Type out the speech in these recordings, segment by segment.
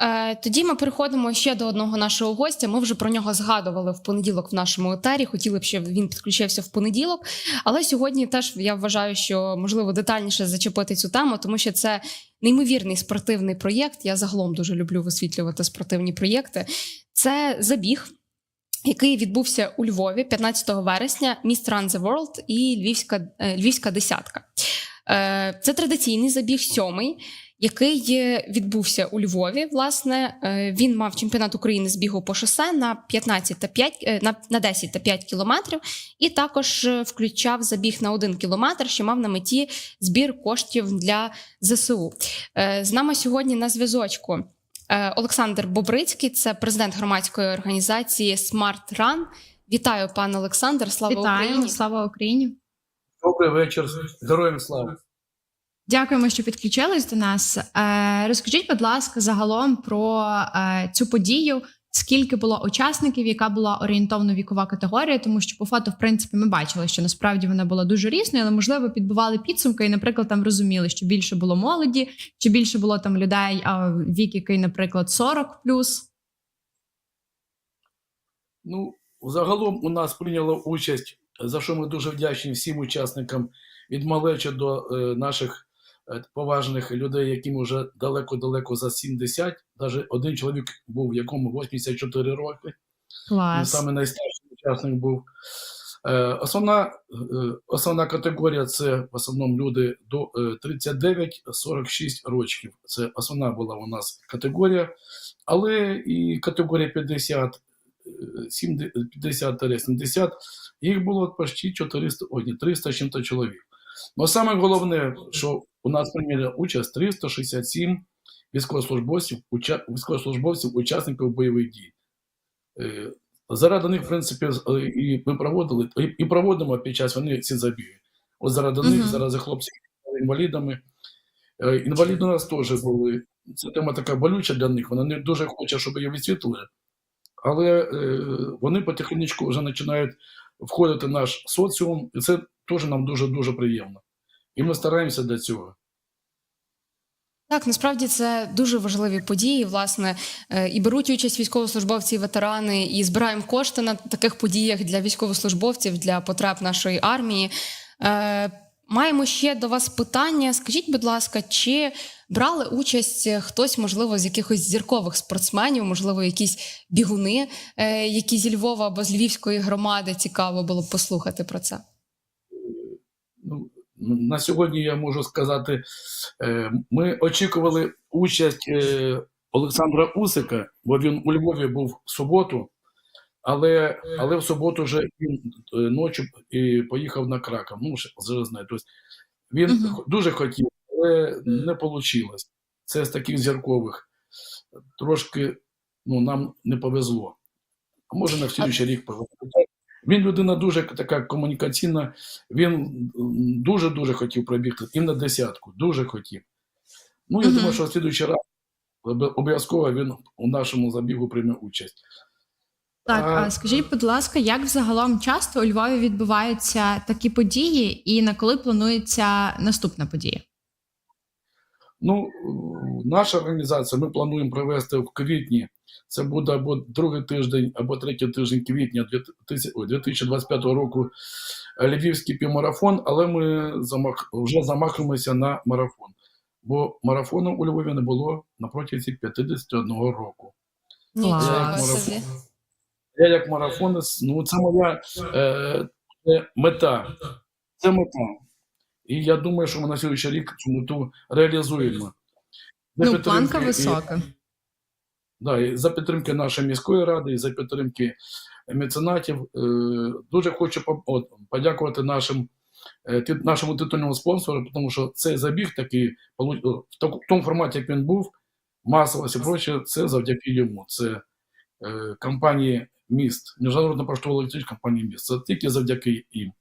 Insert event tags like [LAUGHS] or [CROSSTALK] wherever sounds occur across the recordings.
Е, Тоді ми переходимо ще до одного нашого гостя. Ми вже про нього згадували в понеділок в нашому етері. Хотіли б, щоб він підключився в понеділок. Але сьогодні теж я вважаю, що можливо детальніше зачепити цю тему, тому що це неймовірний спортивний проєкт. Я загалом дуже люблю висвітлювати спортивні проєкти. Це забіг. Який відбувся у Львові 15 вересня, міст Run the World і Львівська, е, Львівська десятка. Е, Це традиційний забіг сьомий, який відбувся у Львові. Власне, Е, він мав чемпіонат України з бігу по шосе на 15 та 5, е, на, на 10 та 5 кілометрів, і також е, включав забіг на 1 кілометр, що мав на меті збір коштів для ЗСУ. З нами сьогодні на зв'язочку. Олександр Бобрицький, це президент громадської організації Smart Run. Вітаю, пане Олександр. Слава Вітаємо, Україні! слава Україні. Добрий вечір. Героям слава. Дякуємо, що підключились до нас. Е, розкажіть, будь ласка, загалом про е, цю подію. Скільки було учасників, яка була орієнтовно вікова категорія, тому що по фото, в принципі, ми бачили, що насправді вона була дуже різною, але можливо підбивали підсумки, і, наприклад, там розуміли, що більше було молоді, чи більше було там людей, а вік, який, наприклад, 40 плюс. Ну, загалом у нас прийняло участь, за що ми дуже вдячні всім учасникам від малечі до е, наших поважних людей, яким вже далеко-далеко за 70. Навіть один чоловік був, якому 84 роки. Він саме найстарший учасник був. Е, Основна, е, основна категорія це в основному люди до е, 39-46 років. Це основна була у нас категорія, але і категорія 50, е, 70 50-70, їх було почти 400, ой, 300 чим-то чоловік. Но саме головне, що у нас прийняли участь 367 військовослужбовців, уча- військовослужбовців, учасників бойових дій. Е, Заради них, в принципі, е, і ми проводили, і- проводимо під час війни ці забіги. От заради них, Мгм. заради хлопців інвалідами. Е, Інваліди у нас теж були. Ця тема така болюча для них. Вони не дуже хочуть, щоб її відсвітлили. Але е, вони потихеньку вже починають входити в наш соціум, і це теж нам дуже-дуже приємно. І ми стараємося для цього. Так, насправді це дуже важливі події. Власне, Е, і беруть участь військовослужбовці, і ветерани, і збираємо кошти на таких подіях для військовослужбовців для потреб нашої армії. Е, Маємо ще до вас питання. Скажіть, будь ласка, чи брали участь хтось, можливо, з якихось зіркових спортсменів, можливо, якісь бігуни, е, які зі Львова або з Львівської громади цікаво було послухати про це? На сьогодні я можу сказати, е, ми очікували участь е, Олександра Усика, бо він у Львові був в суботу, але, але в суботу вже він е, ночі і поїхав на Краков. Ну, вже знаю. Тобто він х- дуже хотів, але не вийшло. Це з таких зіркових. Трошки ну, нам не повезло. А може на слідуючий рік повезло. Він людина дуже така комунікаційна. Він дуже-дуже хотів пробігти і на десятку, дуже хотів. Ну, я Мгм. думаю, що в слідуючий раз обов'язково він у нашому забігу прийме участь. Так, А- а скажіть, будь ласка, як взагалом часто у Львові відбуваються такі події, і на коли планується наступна подія? Ну, наша організація, ми плануємо провести в квітні. Це буде або другий тиждень, або третій тиждень квітня 2025 року е, Львівський півмарафон, але ми замах, вже замахуємося на марафон. Бо марафону у Львові не було на протязі 51 року. Клас. Нічого Марафон. Я як марафонець, ну це моя е, мета. Це мета. І я думаю, що ми на сьогоднішній рік цю мету реалізуємо. За Ну, планка і- висока. Да, і за підтримки нашої міської ради, і за підтримки меценатів. Е, дуже хочу от, подякувати нашим, е, нашому титульному спонсору, тому що цей забіг такий, в тому форматі, як він був, масовість і проче, це завдяки йому. Це е, компанії міст, Міжнародна поштова електрична компанія міст. Це тільки завдяки їм.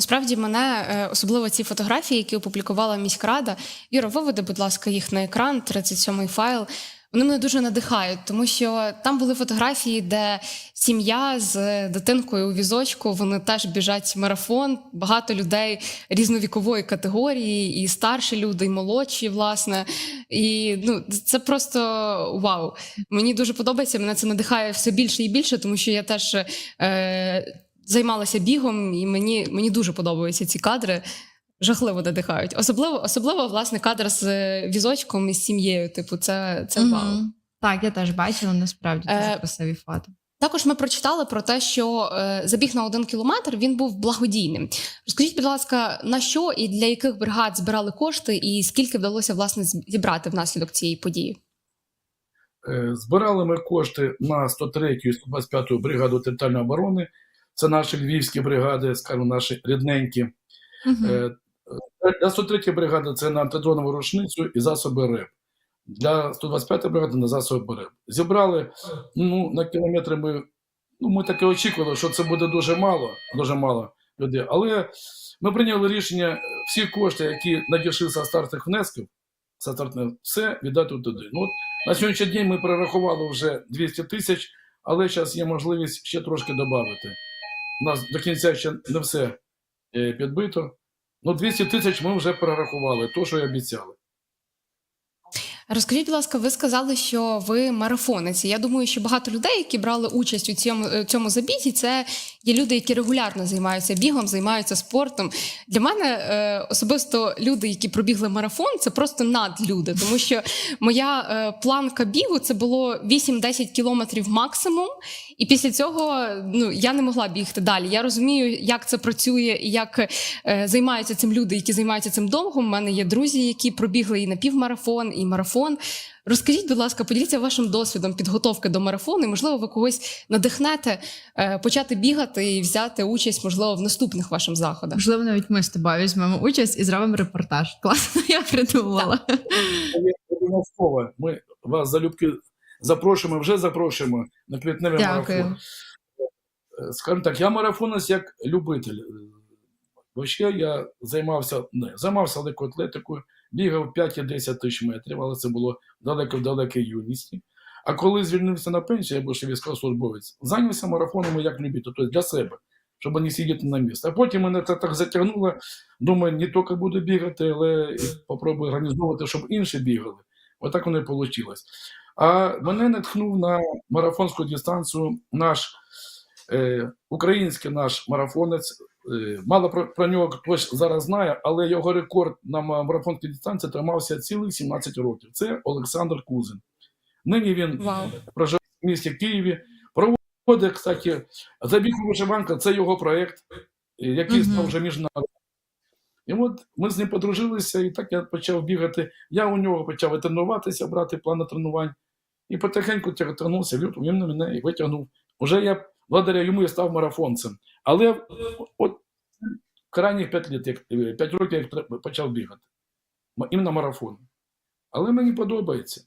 Насправді мене е, особливо ці фотографії, які опублікувала міськрада. Іро, виведи, будь ласка, їх на екран, 37-й файл. Вони мене дуже надихають, тому що там були фотографії, де сім'я з дитинкою у візочку, вони теж біжать марафон. Багато людей різновікової категорії, і старші люди, і молодші, власне. І ну, це просто вау. Мені дуже подобається. Мене це надихає все більше і більше, тому що я теж е, займалася бігом, і мені, мені дуже подобаються ці кадри. Жахливо надихають. Особливо, особливо власне, кадр з е, візочком і з сім'єю. Типу, це, це вау. Так, я теж бачила, насправді дуже Е, красиві фото. Також ми прочитали про те, що е, забіг на один кілометр він був благодійним. Розкажіть, будь ласка, на що і для яких бригад збирали кошти, і скільки вдалося власне зібрати внаслідок цієї події? Е, Збирали ми кошти на 103 і 125 бригаду територіальної оборони. Це наші львівські бригади, скажімо, наші рідненькі. Е, Для 103 бригади це на антидронову рушницю і засоби РЕП. Для 125 бригади на засоби РЕП. Зібрали ну, на кілометри ми, ну, ми таке очікували, що це буде дуже мало, дуже мало людей. Але ми прийняли рішення е, всі кошти, які надійшли за стартних внесків, за стартних, все віддати туди. Ну, от, на сьогоднішній день ми перерахували вже 200 тисяч, але зараз є можливість ще трошки додати. У нас до кінця ще не все е, підбито. Ну, 200 тисяч ми вже перерахували, то, що і обіцяли. Розкажіть, будь ласка, ви сказали, що ви марафонець. Я думаю, що багато людей, які брали участь у цьому, е, цьому забігі, це є люди, які регулярно займаються бігом, займаються спортом. Для мене е, особисто люди, які пробігли марафон, це просто надлюди, тому що моя е, планка бігу це було 8-10 кілометрів максимум. І після цього ну я не могла бігти далі. Я розумію, як це працює і як е, займаються цим люди, які займаються цим довго. У мене є друзі, які пробігли і напівмарафон, і марафон. Розкажіть, будь ласка, поділіться вашим досвідом підготовки до марафону. і, Можливо, ви когось надихнете е, почати бігати і взяти участь, можливо, в наступних ваших заходах. Можливо, навіть ми з тобою візьмемо участь і зробимо репортаж. Класно, я придумала. Обов'язково ми вас залюбки запрошуємо, вже запрошуємо на квітневий марафон. Е, Скажімо так, я марафонець як любитель. Е, Бо ще я займався, не, займався легкою атлетикою, бігав 5-10 тисяч метрів, але це було далеко в далекій юності. А коли звільнився на пенсію, я був ще військовослужбовець, зайнявся марафонами як любитель, тобто для себе, щоб не сидіти на місці. А потім мене це так затягнуло. Думаю, не тільки буду бігати, але і попробую організовувати, щоб інші бігали. Отак воно і вийшло. А мене натхнув на марафонську дистанцію наш е, український наш марафонець. Е, мало про, про нього хтось зараз знає, але його рекорд на марафонській дистанції тримався цілих 17 років. Це Олександр Кузин. Нині він Вау. проживає в місті Києві. Проводить, кстати, забіг вишиванка, це його проєкт, е, який став вже міжнародним. І от ми з ним подружилися, і так я почав бігати. Я у нього почав тренуватися, брати плани тренувань. І потихеньку тягнувся, він на мене і витягнув. Уже я благодаря йому і став марафонцем. Але от крайніх 5 літ, як 5 років як почав бігати. Іменно марафон. Але мені подобається.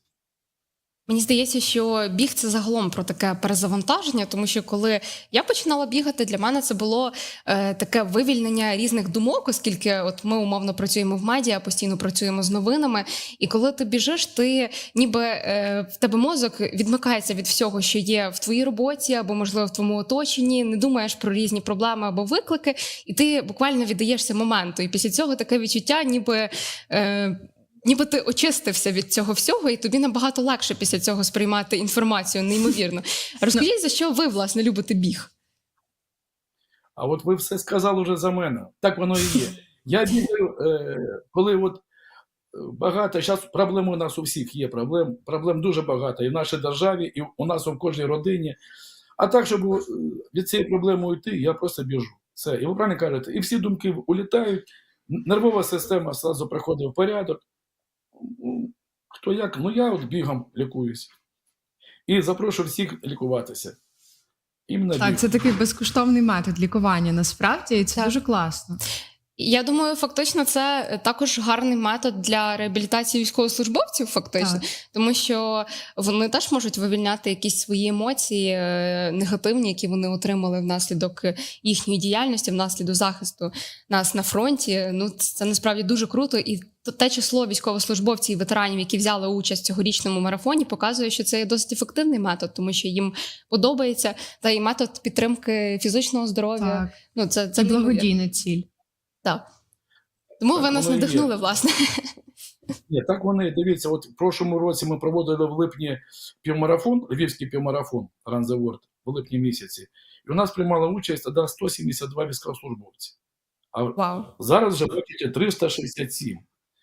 Мені здається, що біг це загалом про таке перезавантаження, тому що коли я починала бігати, для мене це було е, таке вивільнення різних думок, оскільки от ми умовно працюємо в медіа, постійно працюємо з новинами. І коли ти біжиш, ти ніби е, в тебе мозок відмикається від всього, що є в твоїй роботі або можливо в твоєму оточенні, не думаєш про різні проблеми або виклики, і ти буквально віддаєшся моменту. І після цього таке відчуття, ніби. Е, Ніби ти очистився від цього всього, і тобі набагато легше після цього сприймати інформацію, неймовірно. [LAUGHS] Розкажіть, за що ви власне любите біг? А от ви все сказали вже за мене. Так воно і є. Я бігаю, е, коли от е, багато, зараз проблем у нас у всіх є, проблем, проблем дуже багато і в нашій державі, і у нас у кожній родині. А так, щоб е, від цієї проблеми уйти, я просто біжу. Все. І ви правильно кажете, і всі думки улітають, нервова система одразу приходить в порядок. Хто як? Ну я от бігом лікуюсь. І запрошую всіх лікуватися. Іменно Так, бігом. це такий безкоштовний метод лікування насправді, і це дуже класно. Я думаю, фактично, це також гарний метод для реабілітації військовослужбовців, фактично, Так. тому що вони теж можуть вивільняти якісь свої емоції е, негативні, які вони отримали внаслідок їхньої діяльності, внаслідок захисту нас на фронті. Ну це насправді дуже круто. І те число військовослужбовців і ветеранів, які взяли участь в цьогорічному марафоні, показує, що це є досить ефективний метод, тому що їм подобається та й метод підтримки фізичного здоров'я. Так, Ну це це неймовірно. благодійна ціль. Так. Тому Так, ви нас є. надихнули, власне. [LAUGHS] Ні, так вони, дивіться, от в прошлому році ми проводили в липні півмарафон, львівський півмарафон Run the World в липні місяці. І у нас приймало участь тоді 172 військовослужбовці. А Вау. зараз вже бачите 367.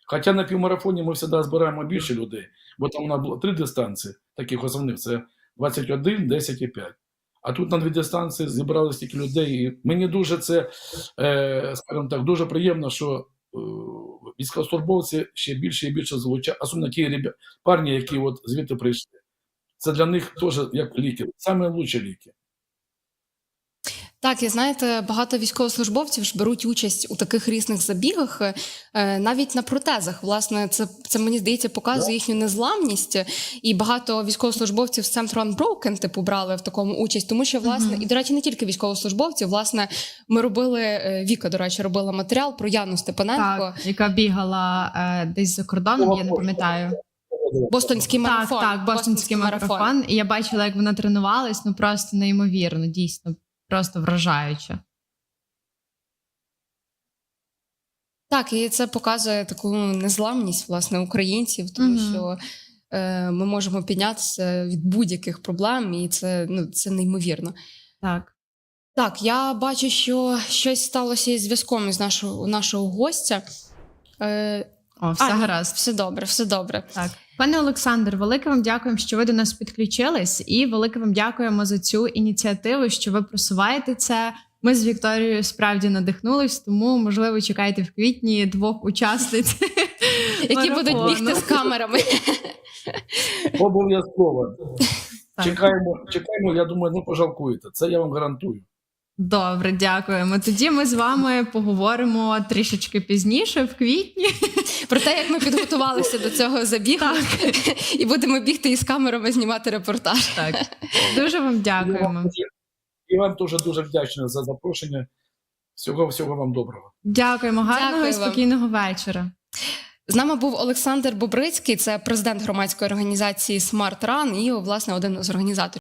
Хоча на півмарафоні ми завжди збираємо більше людей, бо там у нас було три дистанції, таких основних це 21, 10 і 5. А тут на дві дистанції зібрали стільки людей. І мені дуже це, е, скажімо так, дуже приємно, що е, військовослужбовці ще більше і більше звучать, особливо ті парні, які от звідти прийшли. Це для них теж як ліки, саме ліки. Так, і знаєте, багато військовослужбовців ж беруть участь у таких різних забігах, е, навіть на протезах. Власне, це, це мені здається показує їхню незламність. І багато військовослужбовців з центру Unbroken, типу, брали в такому участь, тому що власне, Мгм. і до речі, не тільки військовослужбовці, власне, ми робили е, Віка, до речі, робила матеріал про Яну Степаненко, Так, яка бігала е, десь за кордоном, я не пам'ятаю. бостонський марафон. так, бостонський марафон. І я бачила, як вона тренувалась, ну просто неймовірно, дійсно, просто вражаюче. Так, і це показує таку незламність власне українців, тому Мгм. що е, ми можемо піднятися від будь-яких проблем, і це ну це неймовірно. Так. Так, я бачу, що щось сталося із зв'язком із нашого нашого гостя. Е, О, все а, гаразд. все добре, все добре. Так, пане Олександр, велике вам дякуємо, що ви до нас підключились, і велике вам дякуємо за цю ініціативу, що ви просуваєте це. Ми з Вікторією справді надихнулись, тому можливо чекайте в квітні двох учасниць, Які будуть бігти з камерами. Обов'язково. Чекаємо, чекаємо, я думаю, не пожалкуєте. Це я вам гарантую. Добре, дякуємо. Тоді ми з вами поговоримо трішечки пізніше, в квітні. Про те, як ми підготувалися до цього забігу, і будемо бігти із камерами знімати репортаж. Так, дуже вам дякуємо. вам, я вам дуже дуже вдячний за запрошення. Всього всього вам доброго. Дякуємо, гарного Дякую і вам. спокійного вечора. З нами був Олександр Бобрицький, це президент громадської організації Smart Run і власне один з організаторів.